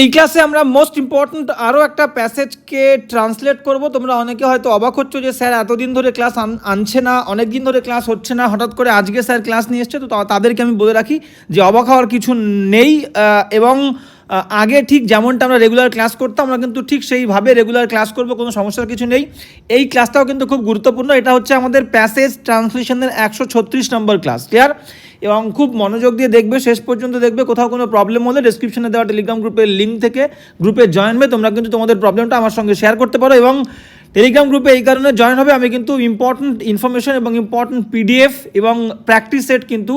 এই ক্লাসে আমরা মোস্ট ইম্পর্ট্যান্ট আরও একটা প্যাসেজকে ট্রান্সলেট করব। তোমরা অনেকে হয়তো অবাক হচ্ছ যে, স্যার, এতদিন ধরে ক্লাস আনছে না অনেক দিন ধরে ক্লাস হচ্ছে না, হঠাৎ করে আজকে স্যার ক্লাস নিয়ে এসছে। তো তাদেরকে আমি বলে রাখি যে, অবাক হওয়ার কিছু নেই এবং আগে ঠিক যেমনটা আমরা রেগুলার ক্লাস করতাম, আমরা কিন্তু ঠিক সেইভাবে রেগুলার ক্লাস করব, কোনো সমস্যার কিছু নেই। এই ক্লাসটাও কিন্তু খুব গুরুত্বপূর্ণ। এটা হচ্ছে আমাদের প্যাসেজ ট্রান্সলেশনের একশো ছত্রিশ নম্বর ক্লাস ক্লিয়ার এবং খুব মনোযোগ দিয়ে দেখবে, শেষ পর্যন্ত দেখবে, কোথাও কোনো প্রবলেম হলে ডিসক্রিপশনে দেওয়া টেলিগ্রাম গ্রুপের লিঙ্ক থেকে গ্রুপে জয়েন হবে তোমরা কিন্তু তোমাদের প্রবলেমটা আমার সঙ্গে শেয়ার করতে পারো এবং টেলিগ্রাম গ্রুপে এই কারণে জয়েন হবে। আমি কিন্তু ইম্পর্ট্যান্ট ইনফরমেশন এবং ইম্পর্ট্যান্ট পিডিএফ এবং প্র্যাকটিস সেট কিন্তু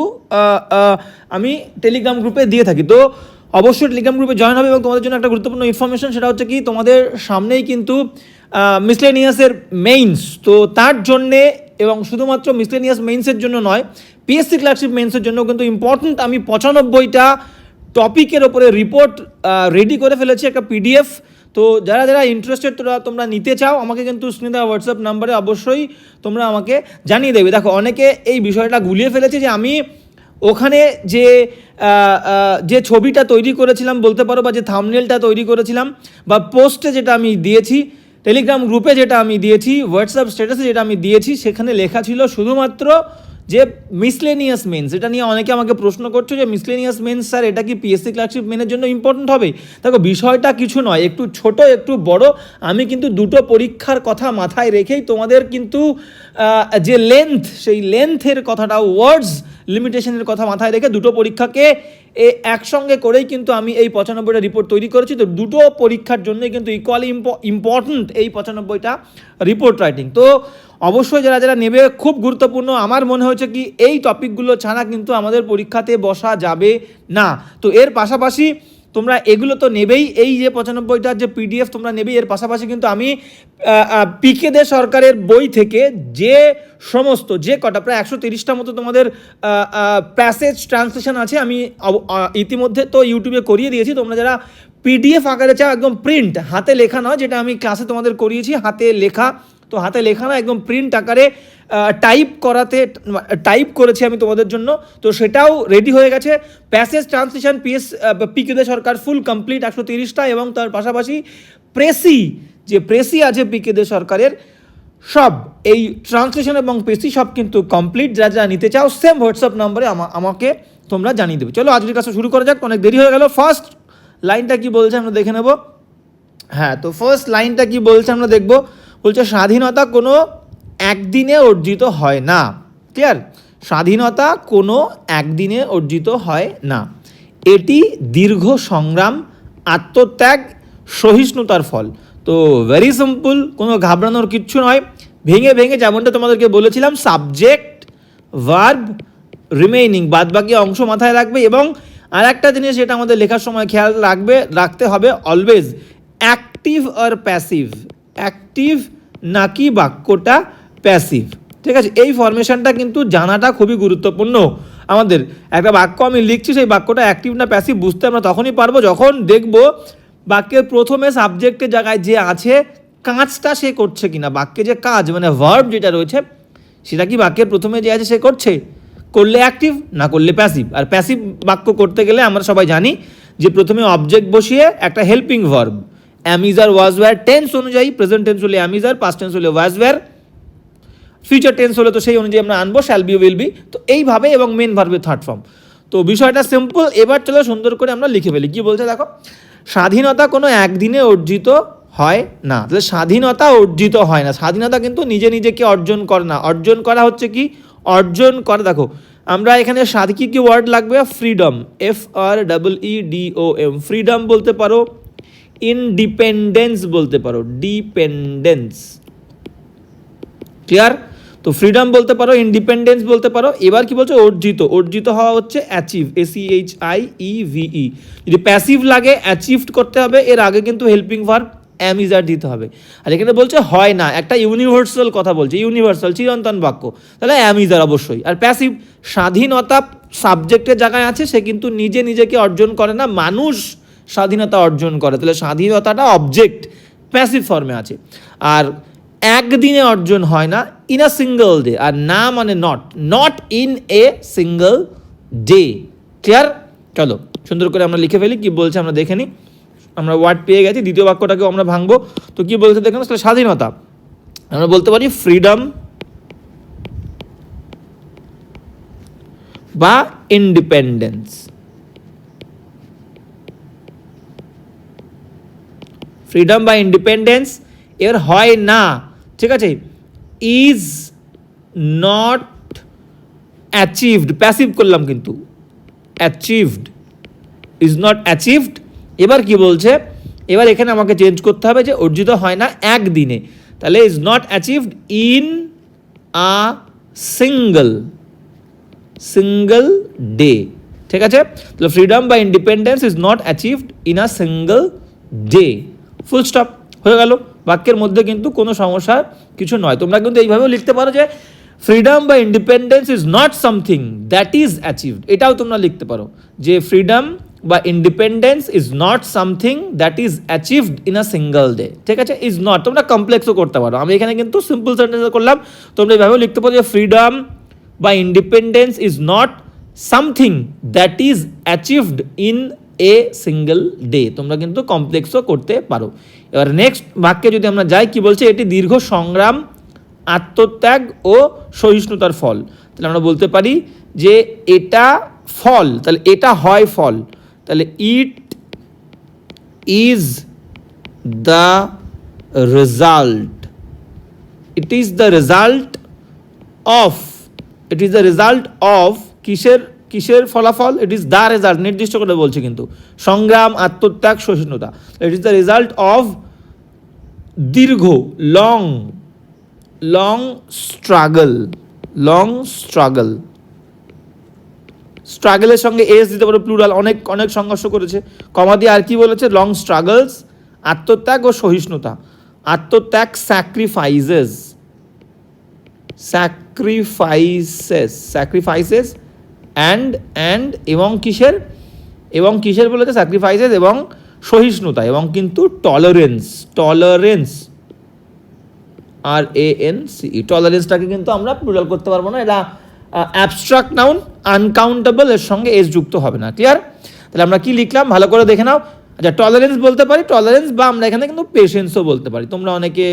আমি টেলিগ্রাম গ্রুপে দিয়ে থাকি। তো অবশ্যই টেলিগ্রাম গ্রুপে জয়েন হবে এবং তোমাদের জন্য একটা গুরুত্বপূর্ণ ইনফরমেশন সেটা হচ্ছে কি, তোমাদের সামনেই কিন্তু মিসলেনিয়াসের মেইনস তো তার জন্যে এবং শুধুমাত্র মিসলেনিয়াস মেইনসের জন্য নয় পিএসসি ক্লার্কশিপ মেইনসের জন্য কিন্তু ইম্পর্ট্যান্ট আমি পঁচানব্বইটা টপিকের ওপরে রিপোর্ট রেডি করে ফেলেছি একটা পিডিএফ তো যারা যারা ইন্টারেস্টেড তোরা তোমরা নিতে চাও, আমাকে কিন্তু স্ক্রিনে হোয়াটসঅ্যাপ নাম্বারে অবশ্যই তোমরা আমাকে জানিয়ে দেবে। দেখো, অনেকে এই বিষয়টা গুলিয়ে ফেলেছে যে আমি ওখানে যে যে ছবিটা তৈরি করেছিলাম, বলতে পারো বা যে থামনেলটা তৈরি করেছিলাম বা পোস্টে যেটা আমি দিয়েছি টেলিগ্রাম গ্রুপে যেটা আমি দিয়েছি হোয়াটসঅ্যাপ স্ট্যাটাসে যেটা আমি দিয়েছি, সেখানে লেখা ছিল শুধুমাত্র যে মিসলেনিয়াস মেন্স এটা নিয়ে অনেকে আমাকে প্রশ্ন করছ যে মিসলেনিয়াস মেন্স স্যার, এটা কি পিএসসি ক্লার্কশিপ মেনের জন্য ইম্পর্টেন্ট হবে? দেখো, বিষয়টা কিছু নয়, একটু ছোট, একটু বড়। আমি কিন্তু দুটো পরীক্ষার কথা মাথায় রেখেই তোমাদের কিন্তু যে লেন্থ সেই লেন্থের কথাটা ওয়ার্ডস লিমিটেশনের কথা মাথায় রেখে দুটো পরীক্ষাকে এ একসঙ্গে করেই কিন্তু আমি এই পঁচানব্বইটা রিপোর্ট তৈরি করেছি। তো দুটো পরীক্ষার জন্যই কিন্তু ইকুয়ালি ইম্পর্ট্যান্ট এই পঁচানব্বইটা রিপোর্ট রাইটিং তো অবশ্যই যারা যারা নেবে, খুব গুরুত্বপূর্ণ। আমার মনে হয়েছে কি, এই টপিকগুলো ছাড়া কিন্তু আমাদের পরীক্ষাতে বসা যাবে না। তো এর পাশাপাশি তোমরা এগুলো তো নেবেই, এই যে পঁচানব্বইটার যে পিডিএফ তোমরা নেবেই, এর পাশাপাশি কিন্তু আমি পিকে দে সরকারের বই থেকে যে সমস্ত, যে কটা, প্রায় একশো তিরিশটা মতো তোমাদের প্যাসেজ ট্রান্সলেশন আছে, আমি ইতিমধ্যে তো ইউটিউবে করিয়ে দিয়েছি। তোমরা যারা পিডিএফ আকারে চাও, একদম প্রিন্ট হাতে লেখা নয়, যেটা আমি ক্লাসে তোমাদের করিয়েছি, হাতে লেখা তো হাতে লেখা না একদম প্রিন্ট আকারে টাইপ করাতে টাইপ করেছি আমি তোমাদের জন্য। তো সেটাও রেডি হয়ে গেছে। প্যাসেজ ট্রান্সলেশন পিএস পিকেদে সরকার ফুল কমপ্লিট একশো তিরিশটা এবং তার পাশাপাশি প্রেসি যে প্রেসি আছে পিকেদে সরকারের, সব এই ট্রান্সলেশন এবং পেসি সব কিন্তু কমপ্লিট যারা যারা নিতে চাও সেম হোয়াটসঅ্যাপ নম্বরে আমাকে তোমরা জানিয়ে দেবে। চলো আজকের কাছে শুরু করা যাক, অনেক দেরি হয়ে গেল। ফার্স্ট লাইনটা কি বলছে আমরা দেখে নেব। হ্যাঁ তো ফার্স্ট লাইনটা কি বলছে আমরা দেখব। বলছে, স্বাধীনতা কোনো একদিনে অর্জিত হয় না। ক্লিয়ার স্বাধীনতা কোনো একদিনে অর্জিত হয় না। এটি দীর্ঘ সংগ্রাম, আত্মত্যাগ, সহিষ্ণুতার ফল। তো ভেরি সিম্পল কোনো ঘাবড়ানোর কিচ্ছু নয়। ভেঙে ভেঙে যেমনটা তোমাদেরকে বলেছিলাম সাবজেক্ট ভার্ব রিমেইনিং বাদ বাকি অংশ মাথায় রাখবে এবং আর একটা জিনিস যেটা আমাদের লেখার সময় খেয়াল রাখবে, রাখতে হবে অলওয়েজ অ্যাক্টিভ আর প্যাসিভ অ্যাক্টিভ নাকি বাক্যটা প্যাসিভ ঠিক আছে, এই ফরমেশনটা কিন্তু জানাটা খুবই গুরুত্বপূর্ণ আমাদের। একটা বাক্য আমি লিখছি, সেই বাক্যটা অ্যাক্টিভ না প্যাসিভ বুঝতে আমরা তখনই পারব যখন দেখব বাক্যের প্রথমে সাবজেক্টের জায়গায় যে আছে, কাজটা সে করছে কিনা। বাক্যে যে কাজ মানে ভার্ব যেটা রয়েছে, সেটা কি বাক্যের প্রথমে যে আছে সে করছে? করলে অ্যাক্টিভ না করলে প্যাসিভ আর প্যাসিভ বাক্য করতে গেলে আমরা সবাই জানি যে প্রথমে অবজেক্ট বসিয়ে একটা helping verb am is are was were tense অনুযায়ী প্রেজেন্ট টেন্স হলে am is are past tense হলে ওয়াজ ওয়ার ফিউচার টেন্স হলে তো সেই অনুযায়ী আমরা আনব শ্যাল বি উইল বি তো এইভাবে এবং মেন ভার্বের থার্ড ফর্ম তো বিষয়টা সিম্পল এবার চলো সুন্দর করে আমরা লিখে ফেলি। কি বলছে দেখো? স্বাধীনতা কোনো একদিনে অর্জিত হয় না। তাহলে স্বাধীনতা অর্জিত হয় না। স্বাধীনতা কিন্তু নিজে নিজেকে অর্জন করে না। অর্জন করা হচ্ছে কি? অর্জন করা। দেখো, আমরা এখানে স্বাধী কি কি ওয়ার্ড লাগবে? Freedom F R double E D O M freedom বলতে পারো ইনডিপেন্ডেন্স বলতে পারো ডিপেন্ডেন্স ক্লিয়ার তো ফ্রিডম বলতে পারো ইন্ডিপেন্ডেন্স বলতে পারো, এবার কি বলছো? অর্জিত। অর্জিত হওয়া হচ্ছে achieve A C H I E V E যদি প্যাসিভ লাগে অ্যাচিভড করতে হবে, এর আগে কিন্তু হেল্পিং ভার্ব অ্যামিজার দিতে হবে। আর এখানে বলছে হয় না, একটা ইউনিভার্সাল কথা বলছে ইউনিভার্সাল চিরন্তন বাক্য। তাহলে অ্যামিজার অবশ্যই। আর প্যাসিভ স্বাধীনতা সাবজেক্টের জায়গায় আছে, সে কিন্তু নিজে নিজেকে অর্জন করে না, মানুষ স্বাধীনতা অর্জন করে। তাহলে স্বাধীনতাটা অবজেক্ট প্যাসিভ ফর্মে আছে। আর একদিনে অর্জন হয় না ইন আ সিঙ্গল ডে আর না মানে not not in a single day clear চলো, সুন্দর করে আমরা লিখে ফেলি, কি বলছে আমরা দেখে নিই আমরা ওয়ার্ড পেয়ে গেছি, দ্বিতীয় বাক্যটাকেও আমরা ভাঙবো। তো কি বলছে দেখুন, তাহলে স্বাধীনতা। আমরা বলতে পারি ফ্রিডম বা ইন্ডিপেন্ডেন্স ফ্রিডম বা ইন্ডিপেন্ডেন্স এর হয় না। ঠিক আছে? ইজ নট অ্যাচিভড প্যাসিভ করলাম কিন্তু। অ্যাচিভড ইজ নট অ্যাচিভড এবার কি বলছে? এবার এখানে আমাকে চেঞ্জ করতে হবে যে অর্জিত হয় না একদিনে। তাহলে is not achieved in a single single day ঠিক আছে? তাহলে ফ্রিডম বা independence is not achieved in a single day full stop হয়ে গেল। বাক্যের মধ্যে কিন্তু কোনো সমস্যা কিছু নয়। তোমরা কিন্তু এইভাবেও লিখতে পারো যে ফ্রিডম বা independence is not something that is achieved এটাও তোমরা লিখতে পারো যে ফ্রিডম বা independence is not something that is achieved in a single day ঠিক আছে? ইজ নট তোমরা কমপ্লেক্সও করতে পারো। আমি এখানে কিন্তু সিম্পল সেন্টেন্স করলাম। তোমরা এইভাবেও লিখতে পারো যে ফ্রিডম বা independence is not something that is achieved in a single day তোমরা কিন্তু কমপ্লেক্সও করতে পারো। এবার নেক্সট বাক্যে যদি আমরা যাই, কি বলছে? এটি দীর্ঘ সংগ্রাম, আত্মত্যাগ ও সহিষ্ণুতার ফল। তাহলে আমরা বলতে পারি যে এটা ফল, তাহলে এটা হয় ফল। তাহলে it is the result it is the result of it is the result of কিসের কিসের ফলাফল? ইট ইজ দ্য রেজাল্ট নির্দিষ্ট করে বলছে কিন্তু। সংগ্রাম, আত্মত্যাগ, সহিষ্ণুতা। It is the result of দীর্ঘ long long struggle long struggle স্ট্রাগলের সঙ্গে এস দিতে পারো প্লুরাল অনেক অনেক সংঘর্ষ করেছে। কমা দিয়ে আর কি বলেছে? লং স্ট্রাগলস আত্মত্যাগ ও সহিষ্ণুতা। আত্মত্যাগ sacrifices sacrifices sacrifices and and এবং কিসের? এবং কিসের বলেছে? স্যাক্রিফাইসেস এবং সহিষ্ণুতা এবং কিন্তু tolerance tolerance R A N C টলারেন্সটাকে কিন্তু আমরা প্লুরাল করতে পারব না। এটা অ্যাবস্ট্রাক্ট নাউন আনকাউন্টেবল এর সঙ্গে এস যুক্ত হবে না। ক্লিয়ার তাহলে আমরা কি লিখলাম? ভালো করে দেখে নাও। আচ্ছা টলারেন্স বলতে পারি? টলারেন্স বা আমরা এখানে কিন্তু পেশেন্সও বলতে পারি। তোমরা অনেকে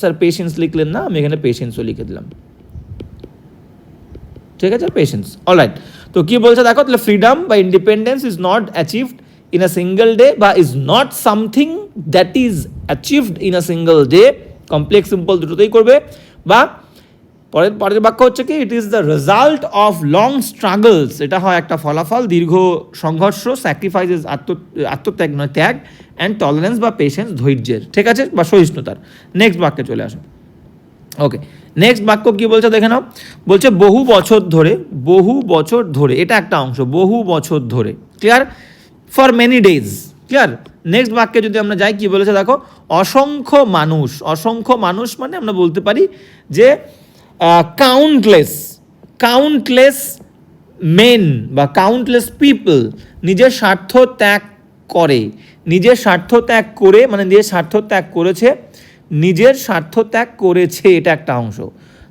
স্যার পেশেন্স লিখলেন না, আমি এখানে পেশেন্সও লিখে দিলাম। ঠিক আছে পেশেন্স অলরাইট তো কি বলছে দেখো, তাহলে ফ্রিডম বা independence is not achieved in a single day বা is not something that is achieved in a single day complex simple দুটোতেই করবে। বা পরের পরের বাক্য হচ্ছে কি it is the result of long struggles এটা হয় একটা ফলাফল, দীর্ঘ সংঘর্ষ স্যাক্রিফাইসেস আত্ম, আত্মত্যাগ নয়, ত্যাগ। অ্যান্ড টলারেন্স বা পেশেন্স ধৈর্যের। ঠিক আছে? বা সহিষ্ণুতার। নেক্সট বাক্যে চলে আসো। ওকে নেক্সট বাক্য কি বলছে দেখে নাও। বলছে, বহু বছর ধরে, বহু বছর ধরে। এটা একটা অংশ, বহু বছর ধরে। Clear for many days clear next বাক্যে যদি আমরা যাই, কি বলেছে দেখো? অসংখ্য মানুষ। অসংখ্য মানুষ মানে আমরা বলতে পারি যে কাউন্টলেস কাউন্টলেস মেন বা কাউন্টলেস পিপল নিজের স্বার্থ ত্যাগ করে। নিজের স্বার্থ ত্যাগ করে মানে নিজের স্বার্থ ত্যাগ করেছে। নিজের স্বার্থ ত্যাগ করেছে এটা একটা অংশ।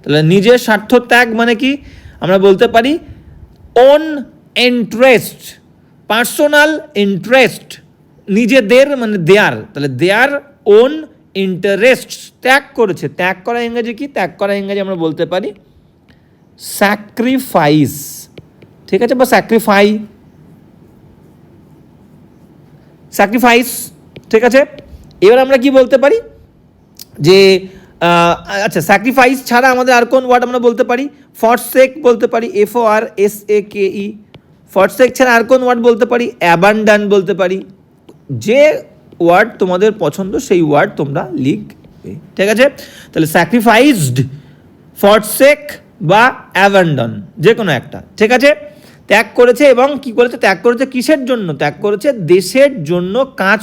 তাহলে নিজের স্বার্থ ত্যাগ মানে কি? আমরা বলতে পারি ওন ইন্টারেস্ট পার্সোনাল ইন্টারেস্ট নিজেদের মানে দেয়ার। তাহলে দেয়ার ওন ইন্টারেস্ট ত্যাগ করেছে। ত্যাগ করা ইংরেজি কি? ত্যাগ করা ইংরেজি আমরা বলতে পারি স্যাক্রিফাইস ঠিক আছে বা স্যাক্রিফাই স্যাক্রিফাইস ঠিক আছে? এবার আমরা কি বলতে পারি? যে আচ্ছা স্যাক্রিফাইস ছাড়া আমাদের আর কোন ওয়ার্ড আমরা বলতে পারি? ফরসেক বলতে পারি F O R S A কে ই ফরসেক ছাড়া আর কোন ওয়ার্ড বলতে পারি? অ্যাবান্ডান বলতে পারি। যে ওয়ার্ড তোমাদের পছন্দ, সেই ওয়ার্ড তোমরা লিখবে। ঠিক আছে? তাহলে স্যাক্রিফাইসড ফরসেক বা অ্যাবান্ডন যে কোনো একটা। ঠিক আছে? ত্যাগ করেছে এবং কি করেছে? ত্যাগ করেছে কিসের জন্য? ত্যাগ করেছে দেশের জন্য কাজ,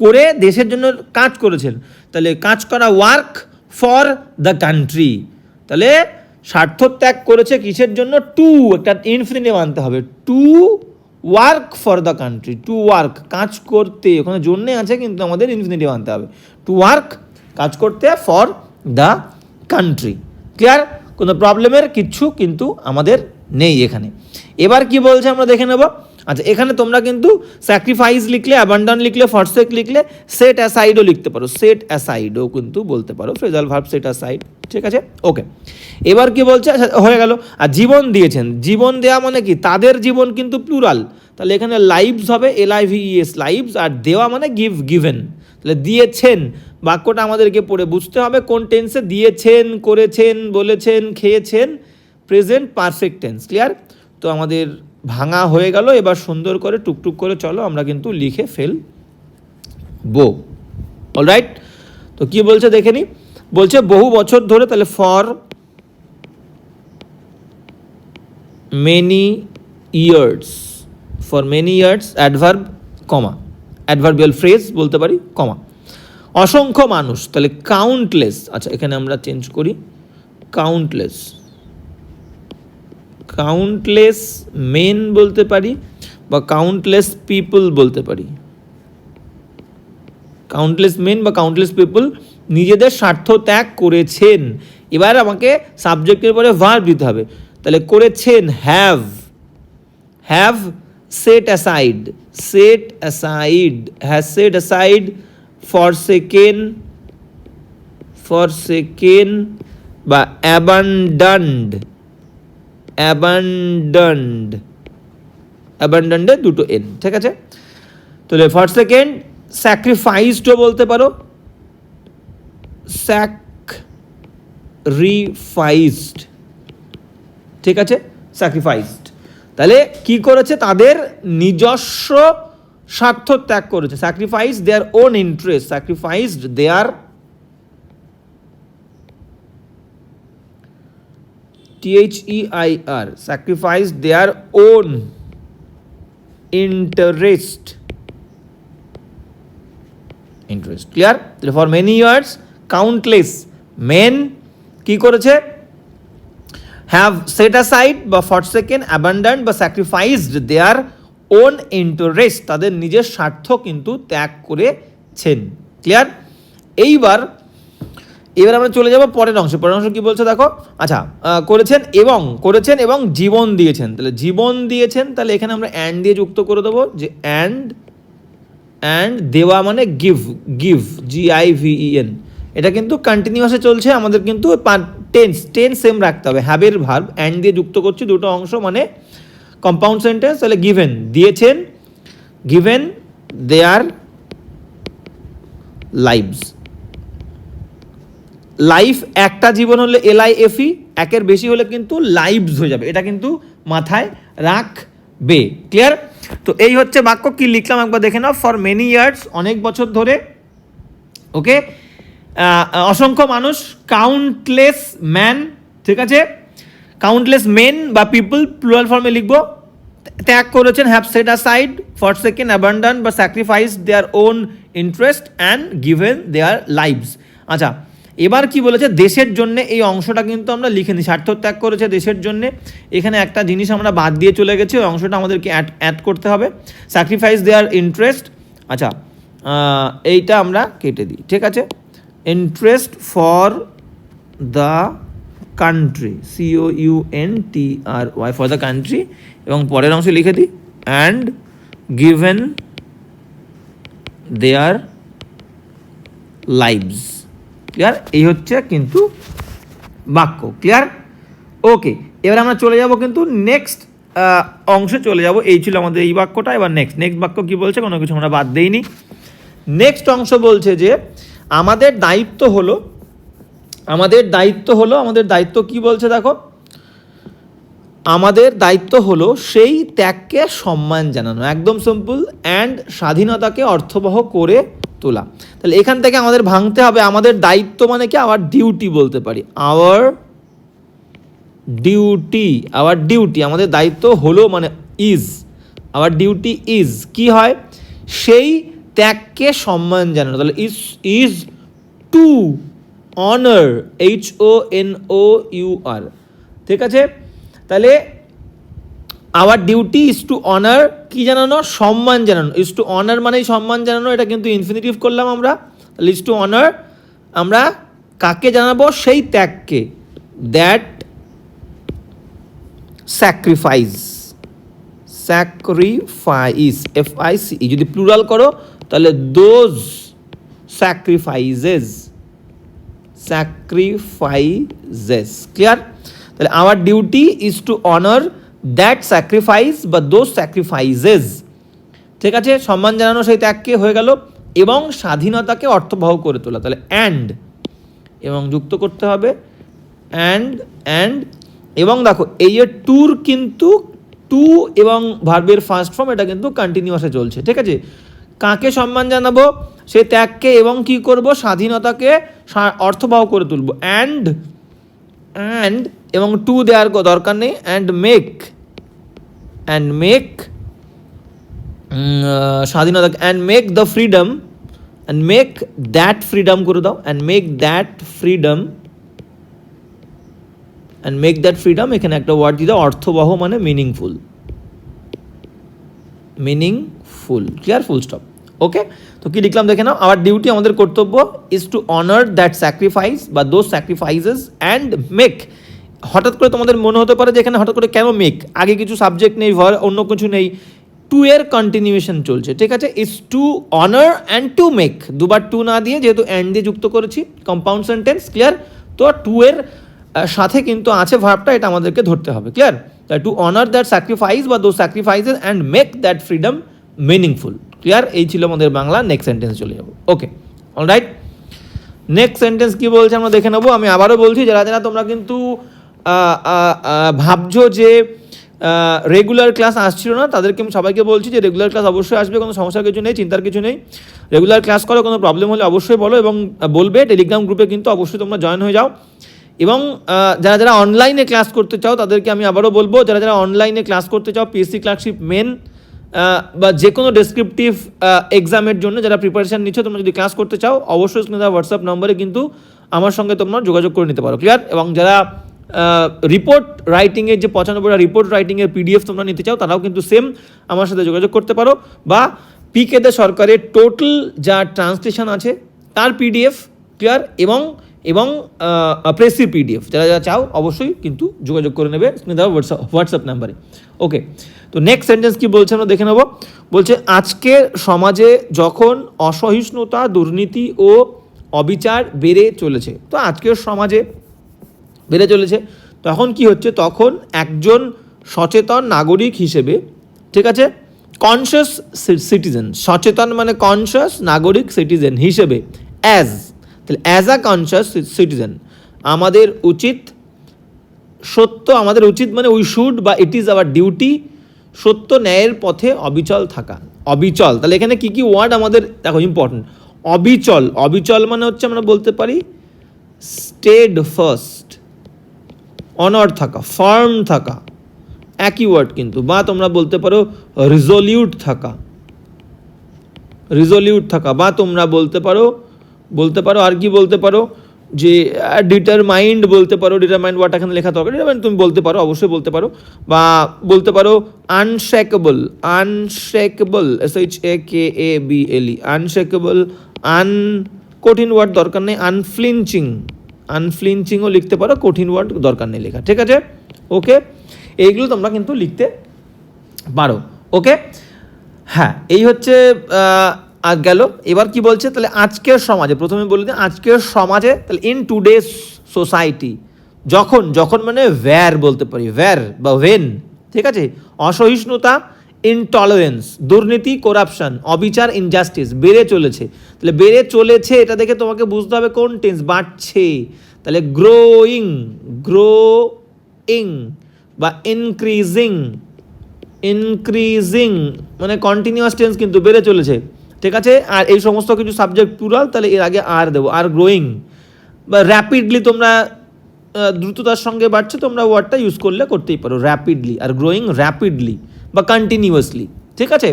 করে দেশের জন্য কাজ করেছেন। তাহলে কাজ করা ওয়ার্ক ফর দ্য কান্ট্রি তাহলে স্বার্থ ত্যাগ করেছে কিসের জন্য? টু একটা ইনফিনিটিভ আনতে হবে। To work for the country to work কাজ করতে। ওখানে জন্যে আছে কিন্তু আমাদের ইনফিনিটিভ আনতে হবে। টু ওয়ার্ক কাজ করতে ফর দ্য কান্ট্রি ক্লিয়ার কোনো প্রবলেমের কিচ্ছু কিন্তু আমাদের নেই এখানে। এবার কি বলছে আমরা দেখে নেব? আচ্ছা এখানে তোমরা কিন্তু স্যাক্রিফাইস লিখলে অ্যাবান্ডন লিখলে ফরসেক লিখলে সেট অ্যাসাইডও লিখতে পারো। সেট অ্যাসাইডও কিন্তু বলতে পারো। ফ্রেজাল ভার্ব সেট অ্যাসাইড ঠিক আছে? ওকে এবার কি বলছে? আচ্ছা, হয়ে গেল। আর জীবন দিয়েছেন। জীবন দেওয়া মানে কি? তাদের জীবন কিন্তু প্লুরাল তাহলে এখানে লাইভস হবে L I V S lives আর দেওয়া মানে গিভ গিভেন তাহলে দিয়েছেন। বাক্যটা আমাদেরকে পড়ে বুঝতে হবে। কোন টেন্সে দিয়েছেন করেছেন বলেছেন খেয়েছেন প্রেজেন্ট পারফেক্ট টেন্স ক্লিয়ার তো আমাদের ভাঙা হয়ে গেল, এবার সুন্দর করে টুকটুক করে চলো, আমরা কিন্তু লিখে ফেল বো অলরাইট তো কি বলছে দেখে নি? বলছে বহু বছর ধরে তাহলে for many years for many years adverb comma adverbial phrase বলতে পারি কমা অসংখ্য মানুষ, তাহলে কাউন্টলেস আচ্ছা এখানে আমরা চেঞ্জ করি কাউন্টলেস কাউন্টলেস মেন বলতে পারি বা কাউন্টলেস পিপল বলতে পারি। কাউন্টলেস মেন বা কাউন্টলেস পিপল নিজেদের স্বার্থ ত্যাগ করেছেন। এবার আমাকে সাবজেক্টের পরে ভার্ব দিতে হবে। তাহলে করেছেন have have set aside set aside has set aside for second for second বা অ্যাবান্ডান্ড অ্যাবান্ডান্ড অ্যাবান্ডান্ডে দুটো এন ঠিক আছে? তাহলে ফর সেকেন্ড স্যাক্রিফাইসডও বলতে পারো। স্যাক্রিফাইসড ঠিক আছে? স্যাক্রিফাইসড তাহলে কি করেছে? তাদের নিজস্ব স্বার্থ ত্যাগ করেছে। Sacrifice their own interest sacrificed their T-H-E-I-R sacrifice their own interest. Interest, clear? For many years, countless men, কি করেছে? হ্যাভ সেট অ্যাসাইড বা ফরসেকেন অ্যাবান্ডান্ট বা স্যাক্রিফাইসড দেয়ার ওন ইন্টারেস্ট তাদের নিজের স্বার্থ কিন্তু ত্যাগ করেছেন। ক্লিয়ার এইবার এবার আমরা চলে যাব পরের অংশ। পরের অংশ কি বলছে দেখো? আচ্ছা করেছেন এবং করেছেন এবং জীবন দিয়েছেন। তাহলে জীবন দিয়েছেন, তাহলে এখানে আমরা অ্যান্ড দিয়ে যুক্ত করে দেবো, যে অ্যান্ড অ্যান্ড দেওয়া মানে give give G I V N এটা কিন্তু কন্টিনিউয়াসে চলছে, আমাদের কিন্তু টেন্স টেন্স সেম রাখতে হবে হ্যাবের ভার্ব অ্যান্ড দিয়ে যুক্ত করছি দুটো অংশ মানে কম্পাউন্ড সেন্টেন্স তাহলে গিভেন দিয়েছেন গিভেন দেয়ার লাইভস লাইফ একটা জীবন হলে এল আই এফই একের বেশি হলে কিন্তু লাইভস হয়ে যাবে। এটা কিন্তু মাথায় রাখবে। ক্লিয়ার তো এই হচ্ছে বাক্য, কি লিখলাম একবার দেখে নাও। ফর মেনি ইয়ার্স অনেক বছর ধরে, ওকে? অসংখ্য মানুষ কাউন্টলেস ম্যান ঠিক আছে? কাউন্টলেস মেন বা পিপল প্লুয়াল ফর্মে লিখব। ত্যাগ করেছেন have set side for second abandon বা sacrifice their own interest and given their lives আচ্ছা এবার কি বলেছে? দেশের জন্য এই অংশটা কিন্তু আমরা লিখে নিই। স্বার্থ ত্যাগ করেছে দেশের জন্য। এখানে একটা জিনিস আমরা বাদ দিয়ে চলে গেছি, ওই অংশটা আমাদেরকে অ্যাড অ্যাড করতে হবে। স্যাক্রিফাইস দেয়ার ইন্টারেস্ট আচ্ছা এইটা আমরা কেটে দিই, ঠিক আছে? Interest for the country C O U N T R Y for the country এবং পরের অংশ লিখে দিই and given their lives clear এই হচ্ছে কিন্তু বাক্য ক্লিয়ার ওকে এবার আমরা চলে যাব কিন্তু নেক্সট অংশে চলে যাব। এই ছিল আমাদের এই বাক্যটা, এবার নেক্সট নেক্সট বাক্য কি বলছে? কোনো কিছু আমরা বাদ দেইনি। নেক্সট অংশ বলছে যে, আমাদের দায়িত্ব হলো, আমাদের দায়িত্ব হলো, আমাদের দায়িত্ব কি বলছে দেখো? আমাদের দায়িত্ব হলো সেই ত্যাগকে সম্মান জানানো। একদম সিম্পল অ্যান্ড স্বাধীনতাকে অর্থবহ করে তোলা। তাহলে এখান থেকে আমাদের ভাঙতে হবে, আমাদের দায়িত্ব মানে কি? আওয়ার ডিউটি বলতে পারি। আওয়ার ডিউটি আওয়ার ডিউটি আমাদের দায়িত্ব হলো মানে ইজ আওয়ার ডিউটি ইজ কি হয়? সেই ত্যাগকে সম্মান জানানো। তাহলে is is to honour H O N O U R ঠিক আছে? তাহলে our duty is to honour কি জানানো? সম্মান জানানো। ইজ টু অনার মানেই সম্মান জানানো, এটা কিন্তু ইনফিনিটিভ করলাম আমরা। ইজ টু অনার আমরা কাকে জানাব? সেই ত্যাগকে। That sacrifice sacrifice F I C যদি প্লুরাল করো, তাহলে দোজ স্যাক্রিফাইজেস স্যাক্রিফাইজেস ক্লিয়ার তাহলে আমার duty is to honour that sacrifice বা দোজ স্যাক্রিফাইসেস ঠিক আছে? সম্মান জানানো সেই ত্যাগকে হয়ে গেল এবং স্বাধীনতাকে অর্থবহ করে তোলা। তাহলে অ্যান্ড এবং যুক্ত করতে হবে। অ্যান্ড অ্যান্ড এবং দেখো, এই যে ট্যুর কিন্তু টু এবং ভার্বের ফার্স্ট ফর্ম এটা কিন্তু কন্টিনিউয়াসে চলছে, ঠিক আছে? কাকে সম্মান জানাব? সেই ত্যাগকে এবং কি করব? স্বাধীনতাকে সা- অর্থবহ করে তুলব। অ্যান্ড অ্যান্ড এবং টু দেওয়ার দরকার নেই। অ্যান্ড মেক অ্যান্ড মেক স্বাধীনতা and make the freedom and make that freedom করে দাও and make that freedom and make that freedom এখানে একটা ওয়ার্ড দাও অর্থবহ মানে meaningful meaningful clear full stop okay তো কি লিখলাম দেখে নাও? আমার ডিউটি আমাদের কর্তব্য is to honour that sacrifice বা দোজ স্যাক্রিফাইসেস অ্যান্ড মেক হঠাৎ করে তোমাদের মনে হতে পারে যে এখানে হঠাৎ করে কেন মেক? আগে কিছু সাবজেক্ট নেই ভর অন্য কিছু নেই। টু এর কন্টিনিউয়েশন চলছে, ঠিক আছে? Is to honour and to make দুবার টু না দিয়ে যেহেতু অ্যান্ড দিয়ে যুক্ত করেছি কম্পাউন্ড সেন্টেন্স ক্লিয়ার তো টু এর সাথে কিন্তু আছে ভার্বটা এটা আমাদেরকে ধরতে হবে clear to honour that sacrifice বা those sacrifices and make that freedom meaningful clear এই ছিল আমাদের বাংলা নেক্সট সেন্টেন্স চলে যাব। ওকে অলরাইট নেক্সট সেন্টেন্স কী বলছে? আমরা দেখে নেব। আমি আবারও বলছি, যারা যারা তোমরা কিন্তু ভাবছ যে রেগুলার ক্লাস আসছিল না, তাদেরকে আমি সবাইকে বলছি যে রেগুলার ক্লাস অবশ্যই আসবে, কোনো সমস্যার কিছু নেই, চিন্তার কিছু নেই। রেগুলার ক্লাস করো, কোনো প্রবলেম হলে অবশ্যই বলো এবং বলবে টেলিগ্রাম গ্রুপে কিন্তু অবশ্যই তোমরা জয়েন হয়ে যাও। এবং যারা যারা অনলাইনে ক্লাস করতে চাও, তাদেরকে আমি আবারও বলব, যারা যারা অনলাইনে ক্লাস করতে চাও পিএসসি ক্লার্কশিপ মেন বা যে কোনো ডেসক্রিপটিভ এক্সামের জন্য যারা প্রিপারেশান নিচ্ছ, তোমরা যদি ক্লাস করতে চাও, অবশ্যই দেওয়া হোয়াটসঅ্যাপ নম্বরে কিন্তু আমার সঙ্গে তোমরা যোগাযোগ করে নিতে পারো ক্লিয়ার এবং যারা রিপোর্ট রাইটিংয়ের যে পঁচানব্বইটা রিপোর্ট রাইটিংয়ের পিডিএফ তোমরা নিতে চাও, তারাও কিন্তু সেম আমার সাথে যোগাযোগ করতে পারো। বা পিকেতে সরকারের টোটাল যা ট্রান্সলেশন আছে, তার পিডিএফ ক্লিয়ার এবং এবং প্রেসি পিডিএফ যারা যারা চাও, অবশ্যই কিন্তু যোগাযোগ করে নেবে স্ক্রিনে হোয়াটসঅ্যাপ হোয়াটসঅ্যাপ নাম্বারে ওকে তো নেক্সট সেন্টেন্স কি বলছে আমরা দেখে নেব? বলছে আজকের সমাজে যখন অসহিষ্ণুতা, দুর্নীতি ও অবিচার বেড়ে চলেছে, তো আজকের সমাজে বেড়ে চলেছে। তখন কি হচ্ছে? তখন একজন সচেতন নাগরিক হিসেবে, ঠিক আছে? কনসিয়াস সিটিজেন সচেতন মানে কনসিয়াস নাগরিক সিটিজেন হিসেবে অ্যাজ তাহলে অ্যাজ আ কনসিয়াস সিটিজেন আমাদের উচিত, সত্য, আমাদের উচিত মানে উই শুড বা ইট ইজ আওয়ার ডিউটি সত্য ন্যায়ের পথে অবিচল থাকা, অবিচল। তাহলে এখানে কি কি ওয়ার্ড আমাদের, দেখো ইম্পর্টেন্ট অবিচল অবিচল মানে হচ্ছে আমরা বলতে পারি স্টেড ফার্স্ট অনর থাকা ফার্ম থাকা, একই ওয়ার্ড কিন্তু, বা তোমরা বলতে পারো রিজলিউট থাকা রিজলিউট থাকা, বা তোমরা বলতে পারো বলতে পারো আর কি বলতে পারো, যে ডিটারমাইন্ড বলতে পারো ডিটারমাইন্ড ওয়ার্ড এখানে লেখা দরকার ডিটারমাইন্ড তুমি বলতে পারো, অবশ্যই বলতে পারো, বা বলতে পারো unshakable unshakable S H A K A B L unshakable un কঠিন ওয়ার্ড দরকার নেই আনফ্লিঞ্চিং আনফ্লিঞ্চিংও লিখতে পারো, কঠিন ওয়ার্ড দরকার নেই লেখা, ঠিক আছে? ওকে এইগুলো তোমরা কিন্তু লিখতে পারো ওকে হ্যাঁ এই হচ্ছে গেল। এবার কি বলছে? তাহলে আজকের সমাজে, প্রথমে বলে দিই, আজকের সমাজে, তাহলে ইন টুডেস সোসাইটি যখন যখন মানে ভ্যার বলতে পারি ভ্যার বা ভেন ঠিক আছে? অসহিষ্ণুতা ইনটলারেন্স দুর্নীতি করাপশন অবিচার ইনজাস্টিস বেড়ে চলেছে। তাহলে বেড়ে চলেছে, এটা দেখে তোমাকে বুঝতে হবে কোন টেন্স বাড়ছে। তাহলে গ্রোয়িং গ্রোইং বা ইনক্রিজিং ইনক্রিজিং মানে কন্টিনিউয়াস টেন্স কিন্তু বেড়ে চলেছে। ঠিক আছে? আর এই সমস্ত কিছু সাবজেক্ট প্লুরাল তাহলে এর আগে আর দেবো। আর গ্রোয়িং বা র্যাপিডলি তোমরা দ্রুততার সঙ্গে বাড়ছে, তোমরা ওয়ার্ডটা ইউজ করলে করতেই পারো। র্যাপিডলি আর গ্রোয়িং র্যাপিডলি বা কন্টিনিউয়াসলি ঠিক আছে?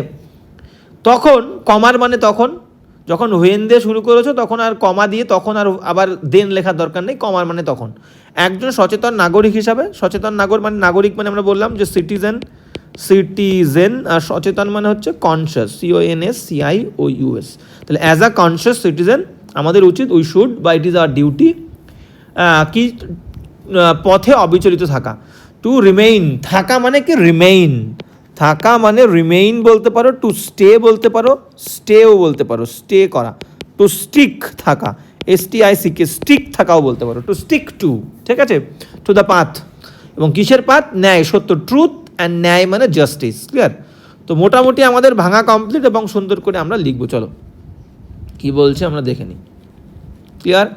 তখন কমার মানে তখন, যখন হোয়েন দিয়ে শুরু করেছ, তখন আর কমা দিয়ে তখন আর আবার দেন লেখার দরকার নেই, কমার মানে তখন। একজন সচেতন নাগরিক হিসাবে, সচেতন নাগর মানে নাগরিক মানে আমরা বললাম যে সিটিজেন সিটিজেন আর সচেতন মানে হচ্ছে conscious C O N S C I O U S তাহলে অ্যাজ আ কনসিয়াস সিটিজেন আমাদের উচিত উই শুড বা ইট ইজ আওয়ার ডিউটি কি পথে অবিচলিত থাকা। টু রিমেইন থাকা মানে কি রিমেইন থাকা মানে রিমেইন বলতে পারো টু স্টে বলতে পারো স্টেও বলতে পারো স্টে করা। টু স্টিক থাকা S T I C K stick থাকাও বলতে পারো টু স্টিক টু ঠিক আছে? টু দ্য পাথ এবং কিসের পাথ ন্যায়, সত্য ট্রুথ অ্যান্ড ন্যায় মানে জাস্টিস ক্লিয়ার তো মোটামুটি আমাদের ভাঙা কমপ্লিট এবং সুন্দর করে আমরা লিখব, চলো। কি বলছে আমরা দেখে নিই। ক্লিয়ার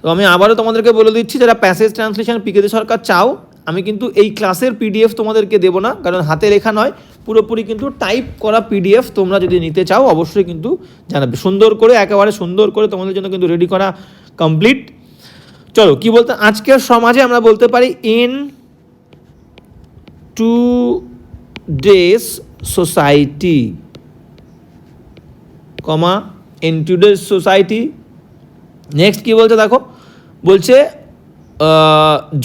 তো আমি আবারও তোমাদেরকে বলে দিচ্ছি, যারা প্যাসেজ ট্রান্সলেশন পিকেদি সরকার চাও আমি কিন্তু এই ক্লাসের পিডিএফ তোমাদেরকে দেবো না, কারণ হাতে লেখা নয়, পুরোপুরি কিন্তু টাইপ করা পিডিএফ তোমরা যদি নিতে চাও, অবশ্যই কিন্তু জানাবে। সুন্দর করে, একেবারে সুন্দর করে তোমাদের জন্য কিন্তু রেডি করা কমপ্লিট চলো, কি বলতে, আজকের সমাজে আমরা বলতে পারি in today's society comma in today's society next কি বলছে, দেখো, বলছে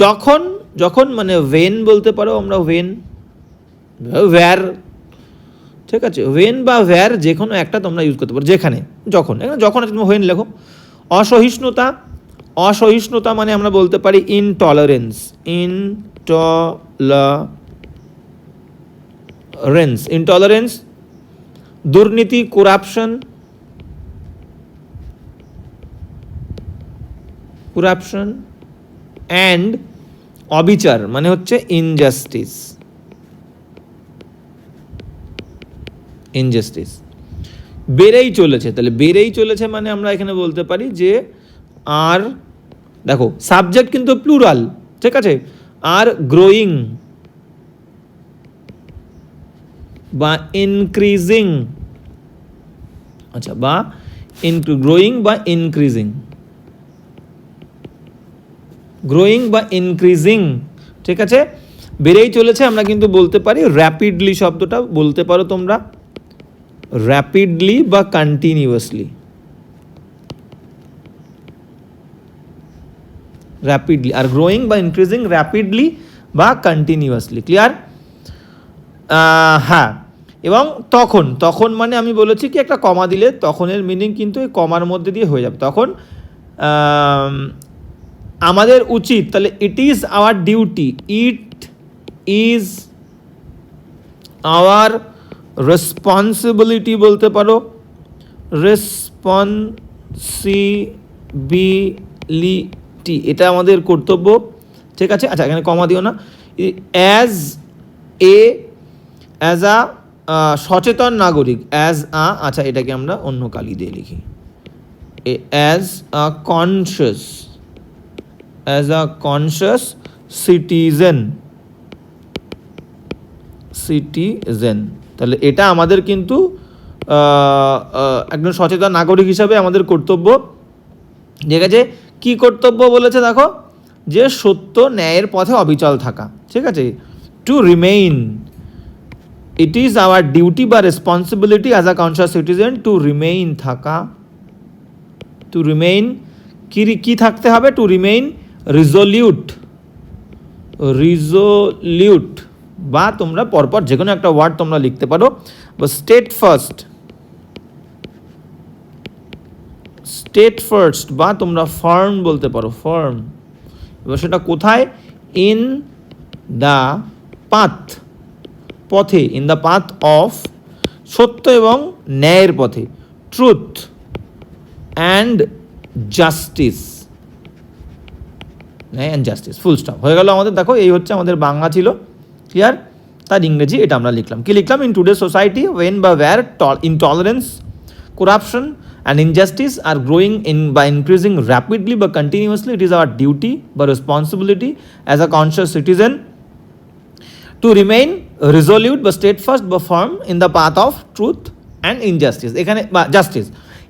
যখন যখন মানে ওয়েন বলতে পারো আমরা ওয়েন ওয়্যার ঠিক আছে? ওয়েন বা ওয়্যার যে কোনো একটা তোমরা ইউজ করতে পারো, যেখানে, যখন। এখানে যখন তুমি ওয়েন লেখো। অসহিষ্ণুতা অসহিষ্ণুতা মানে আমরা বলতে পারি ইনটলারেন্স ইনটলারেন্স ইনটলারেন্স দুর্নীতি করাপশন করাপশন অ্যান্ড অবিচার মানে হচ্ছে ইনজাস্টিস ইনজাস্টিস বেড়েই চলেছে, তাহলে বেড়েই চলেছে মানে আমরা এখানে বলতে পারি যে আর, দেখো সাবজেক্ট কিন্তু প্লুরাল ঠিক আছে? আর গ্রোয়িং বা ইনক্রিজিং আচ্ছা বা ইন গ্রোয়িং বা ইনক্রিজিং গ্রোয়িং বা ইনক্রিজিং ঠিক আছে? বেড়েই চলেছে, আমরা কিন্তু বলতে পারি র্যাপিডলি শব্দটা, বলতে পারো তোমরা র্যাপিডলি বা কন্টিনিউয়াসলি র্যাপিডলি আর গ্রোয়িং বা ইনক্রিজিং র্যাপিডলি বা কন্টিনিউয়াসলি ক্লিয়ার হ্যাঁ এবং তখন তখন মানে আমি বলেছি কি একটা কমা দিলে, তখনের মিনিং কিন্তু এই কমার মধ্যে দিয়ে হয়ে যাবে। তখন আমাদের উচিত, তাহলে it is our duty it is our responsibility বলতে পারো রেসপন্সিবিলিটি এটা আমাদের কর্তব্য। ঠিক আছে? আচ্ছা এখানে কমা দিও না। অ্যাজ এ অ্যাজ আ, সচেতন নাগরিক অ্যাজ আ আচ্ছা এটাকে আমরা অন্য কালি দিয়ে লিখি। As a conscious as a conscious citizen citizen তাহলে এটা আমাদের কিন্তু একজন সচেতন নাগরিক হিসাবে আমাদের কর্তব্য। ঠিক আছে কি কর্তব্য বলেছে দেখো? যে সত্য ন্যায়ের পথে অবিচল থাকা। ঠিক আছে? To remain it is our duty বা responsibility as a conscious citizen to remain থাকা। টু রিমেইন কি থাকতে হবে? To remain রিজলিউট। রিজলিউট বা তোমরা পরপর যে কোনো একটা ওয়ার্ড তোমরা লিখতে পারো। বা স্টেট ফার্স্ট। স্টেট ফার্স্ট বা তোমরা ফার্ম বলতে পারো, ফার্ম। এবার সেটা কোথায়? In the path. পথে, ইন দ্য পাথ অফ সত্য এবং ন্যায়ের পথে। Truth and justice. Injustice full stop হয়ে গেল আমাদের, দেখো, এই হচ্ছে আমাদের বাংলা ছিল ক্লিয়ার তার ইংরেজি এটা আমরা লিখলাম। কি লিখলাম? ইন টুডে সোসাইটি ওয়েন বা where intolerance corruption and injustice are growing in বা ইনক্রিজিং র্যাপিডলি বা continuously it is our duty বা responsibility as a conscious citizen to remain resolute বা স্টেট ফার্স্ট বা firm in the path of truth and injustice এখানে, বা justice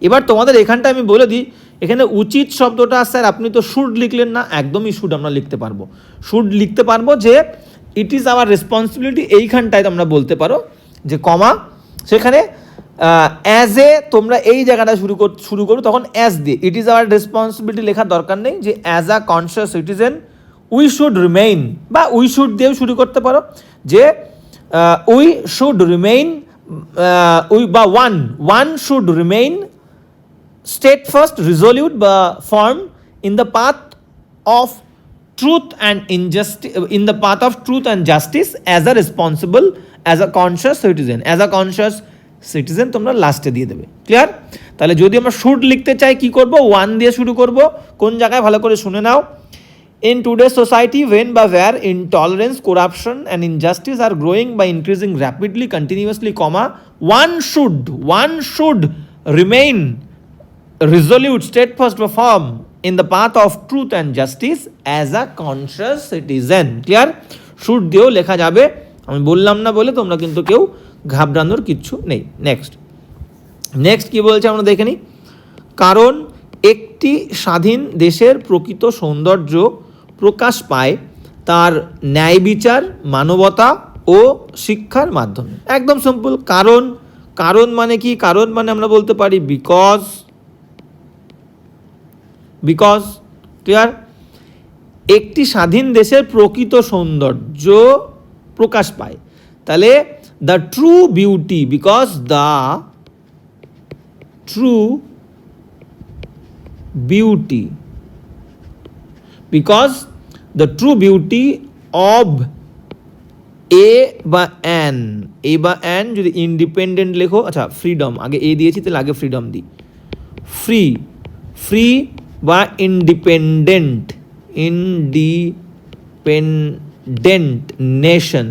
এবার তোমাদের এখানটা আমি বলে দিই এখানে উচিত শব্দটা, স্যার, আপনি তো শুড লিখলেন না, একদমই শুড আমরা লিখতে পারব। শুড লিখতে পারব যে ইট ইজ আওয়ার রেসপন্সিবিলিটি এইখানটায় তোমরা বলতে পারো যে, কমা, সেখানে অ্যাজ এ তোমরা এই জায়গাটা শুরু কর, শুরু করো, তখন অ্যাজ দিয়ে। ইট ইজ আওয়ার রেসপন্সিবিলিটি লেখার দরকার নেই যে as a conscious citizen we should remain বা উই শুড দিয়েও শুরু করতে পারো যে উই শুড রিমেইন উই বা one one should remain steadfast resolute বা firm in the path of truth and injustice in the path of truth and justice as a responsible as a conscious citizen as a conscious citizen তোমরা লাস্টে দিয়ে দেবে clear তাহলে যদি আমরা should লিখতে চাই কি করব ওয়ান দিয়ে শুরু করব কোন জায়গায় ভালো করে শুনে নাও In today's society, when by where intolerance, corruption, and injustice are growing by increasing rapidly, continuously, comma, one should, one should remain resolute, steadfast, firm in the path of truth and justice as a conscious citizen. Clear? Should দিয়েও লেখা যাবে। আমি বললাম না বলে তোমরা কিন্তু কেউ ঘাবড়ানোর কিচ্ছু নেই। নেক্সট নেক্সট কি বলছে আমরা দেখে নিই। কারণ একটি স্বাধীন দেশের প্রকৃত সৌন্দর্য প্রকাশ পায় তার ন্যায় বিচার মানবতা ও শিক্ষার মাধ্যমে। একদম সিম্পল কারণ। কারণ মানে কি? কারণ মানে আমরা বলতে পারি বিকজ বিকজ ক্লিয়ার একটি স্বাধীন দেশের প্রকৃত সৌন্দর্য প্রকাশ পায়। তাহলে the true beauty because the true beauty because the true beauty of a বা অ্যান এ বা অ্যান যদি ইন্ডিপেন্ডেন্ট লেখো আচ্ছা ফ্রিডম আগে এ দিয়েছি, তাহলে আগে ফ্রিডম দিই। ফ্রি ফ্রি বা ইন্ডিপেন্ডেন্ট ইন্ডিপেন্ডেন্ট নেশন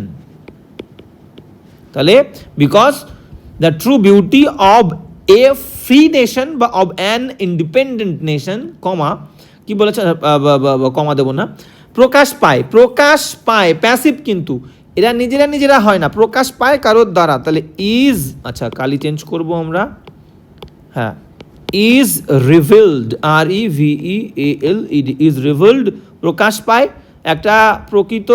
তাহলে because the true beauty of a free nation বা of an independent nation comma কি বলেছে? কমা দেবো না। প্রকাশ পায় প্রকাশ পায় প্যাসিভ কিন্তু। এরা নিজেরা নিজেরা হয় না, প্রকাশ পায় কারোর দ্বারা। তাহলে ইজ আচ্ছা কালি চেঞ্জ করব আমরা। হ্যাঁ। Is revealed R E V E A L is revealed প্রকাশ পায় একটা প্রকৃত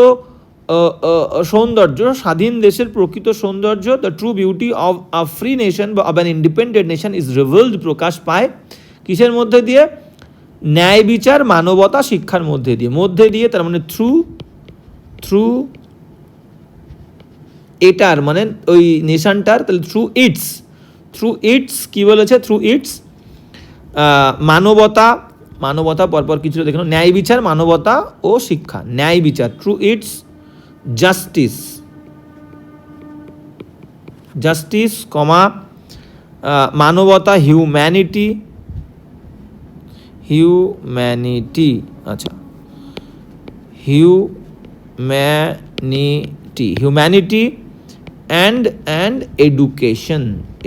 সৌন্দর্য, স্বাধীন দেশের প্রকৃত সৌন্দর্য the true beauty of a free nation বা of an independent nation is revealed প্রকাশ পায় কিসের মধ্যে দিয়ে? ন্যায় বিচার, মানবতা, শিক্ষার মধ্যে দিয়ে। মধ্যে দিয়ে তার মানে থ্রু থ্রু এটার মানে ওই নেশানটার, তাহলে থ্রু ইটস থ্রু ইটস কি বলেছে? থ্রু ইটস মানবতা মানবতা পরপর কিছু দেখুন, ন্যায় বিচার, মানবতা ও শিক্ষা। ন্যায় বিচার through its justice justice comma মানবতা হিউম্যানিটি হিউম্যানিটি আচ্ছা। Humanity humanity and and education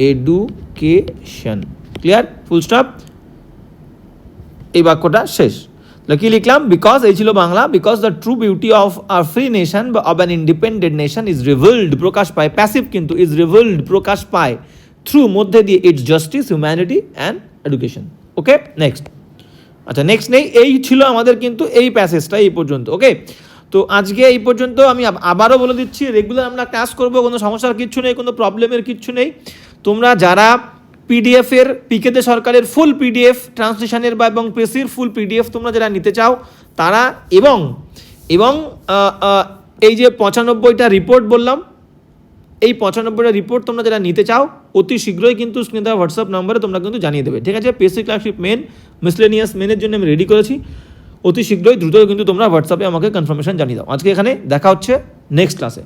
education clear full stop এই বাক্যটা শেষ। কি লিখলাম? বিকজ এই ছিল Bangla because the true beauty of a free nation বা of an independent nation is revealed প্রকাশ পায় প্যাসিভ কিন্তু ইজ রিভিল্ড প্রকাশ পায় থ্রু মধ্যে দিয়ে its justice humanity and education okay next আচ্ছা নেক্সট নেই, এই ছিল আমাদের কিন্তু এই প্যাসেজটা এই পর্যন্ত ওকে তো আজকে এই পর্যন্ত আমি আবারও বলে দিচ্ছি রেগুলার আমরা ক্লাস করব, কোনো সমস্যার কিচ্ছু নেই, কোনো প্রবলেমের কিচ্ছু নেই। তোমরা যারা পিডিএফের পিকেতে সরকারের ফুল পিডিএফ ট্রান্সলেশনের বা এবং প্রেসির ফুল পিডিএফ তোমরা যারা নিতে চাও, তারা এবং এবং এই যে পঁচানব্বইটা রিপোর্ট বললাম, এই পঁচানব্বইটা রিপোর্ট তোমরা যারা নিতে চাও, অতি শীঘ্রই কিন্তু স্ক্রিনে দেওয়া হোয়াটসঅ্যাপ নম্বরে তোমরা কিন্তু জানিয়ে দেবে। ঠিক আছে? পেসি ক্লাসশিপ মেন মিসলেনিয়াস মেনের জন্য আমি রেডি করেছি। অতি শীঘ্রই দ্রুত কিন্তু তোমরা হোয়াটসঅ্যাপে আমাকে কনফার্মেশন জানিয়ে দাও। আজকে এখানে দেখা হচ্ছে নেক্সট ক্লাসে